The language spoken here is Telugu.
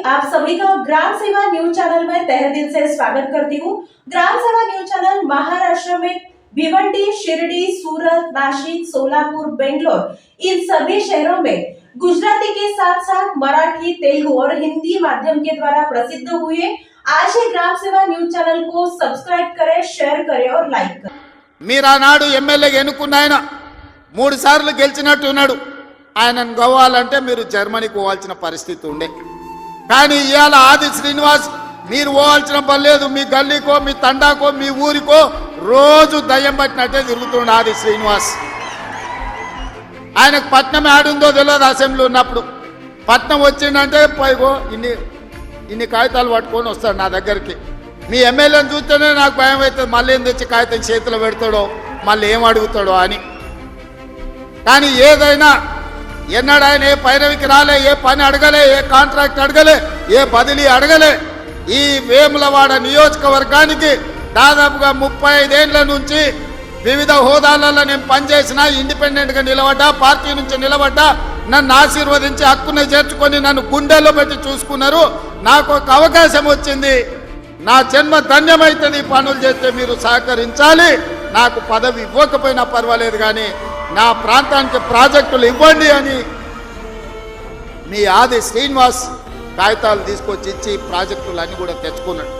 आप सभी का ग्राम सेवा न्यूज चैनल में तहे दिल से स्वागत करती हूँ ग्राम सेवा न्यूज चैनल महाराष्ट्र में भिवंडी शिरडी सूरत नासिक सोलापुर बेंगलोर इन सभी शहरों में गुजराती के साथ साथ मराठी तेलुगु और हिंदी माध्यम के द्वारा प्रसिद्ध हुए आज ही ग्राम सेवा न्यूज चैनल को सब्सक्राइब करें शेयर करें और लाइक करें మీరు ఆనాడు ఎమ్మెల్యేగా ఎన్నుకున్న ఆయన మూడు సార్లు గెలిచినట్టు ఉన్నాడు ఆయనను గవ్వాలంటే మీరు జర్మనీకి పోవాల్సిన పరిస్థితి ఉండే కానీ ఇవాళ ఆది శ్రీనివాస్ మీరు పోవాల్సిన పని లేదు. మీ గల్లీకో మీ తండాకో మీ ఊరికో రోజు దయ్యం పట్టినట్టే తిరుగుతుండే ఆది శ్రీనివాస్. ఆయనకు పట్నం ఆడుందో తెలియదు అసెంబ్లీ ఉన్నప్పుడు. పట్నం వచ్చిందంటే పైగో ఇన్ని ఇన్ని కాగితాలు పట్టుకొని వస్తాడు నా దగ్గరికి. మీ ఎమ్మెల్యేని చూస్తేనే నాకు భయం అవుతుంది. మళ్ళీ ఏం తెచ్చి కాగితం చేతిలో పెడతాడో మళ్ళీ ఏం అడుగుతాడో అని. కానీ ఏదైనా ఎన్నడు ఆయన ఏ పైరవికి రాలే ఏ పని అడగలే ఏ కాంట్రాక్ట్ అడగలే ఏ బదిలీ అడగలే. ఈ వేములవాడ నియోజకవర్గానికి దాదాపుగా ముప్పై ఐదేళ్ళ నుంచి వివిధ హోదాలలో నేను పనిచేసిన ఇండిపెండెంట్గా నిలబడ్డా పార్టీ నుంచి నిలబడ్డా నన్ను ఆశీర్వదించి హక్కుని చేర్చుకొని నన్ను గుండెల్లో పెట్టి చూసుకున్నారు. నాకు ఒక అవకాశం వచ్చింది. నా జన్మ ధన్యమైతుంది ఈ పనులు చేస్తే మీరు సహకరించాలి. నాకు పదవి ఇవ్వకపోయినా పర్వాలేదు కానీ నా ప్రాంతానికి ప్రాజెక్టులు ఇవ్వండి అని మీ ఆది శ్రీనివాస్ కాగితాలు తీసుకొచ్చి ఇచ్చి ప్రాజెక్టులు అన్ని కూడా తెచ్చుకున్నాడు.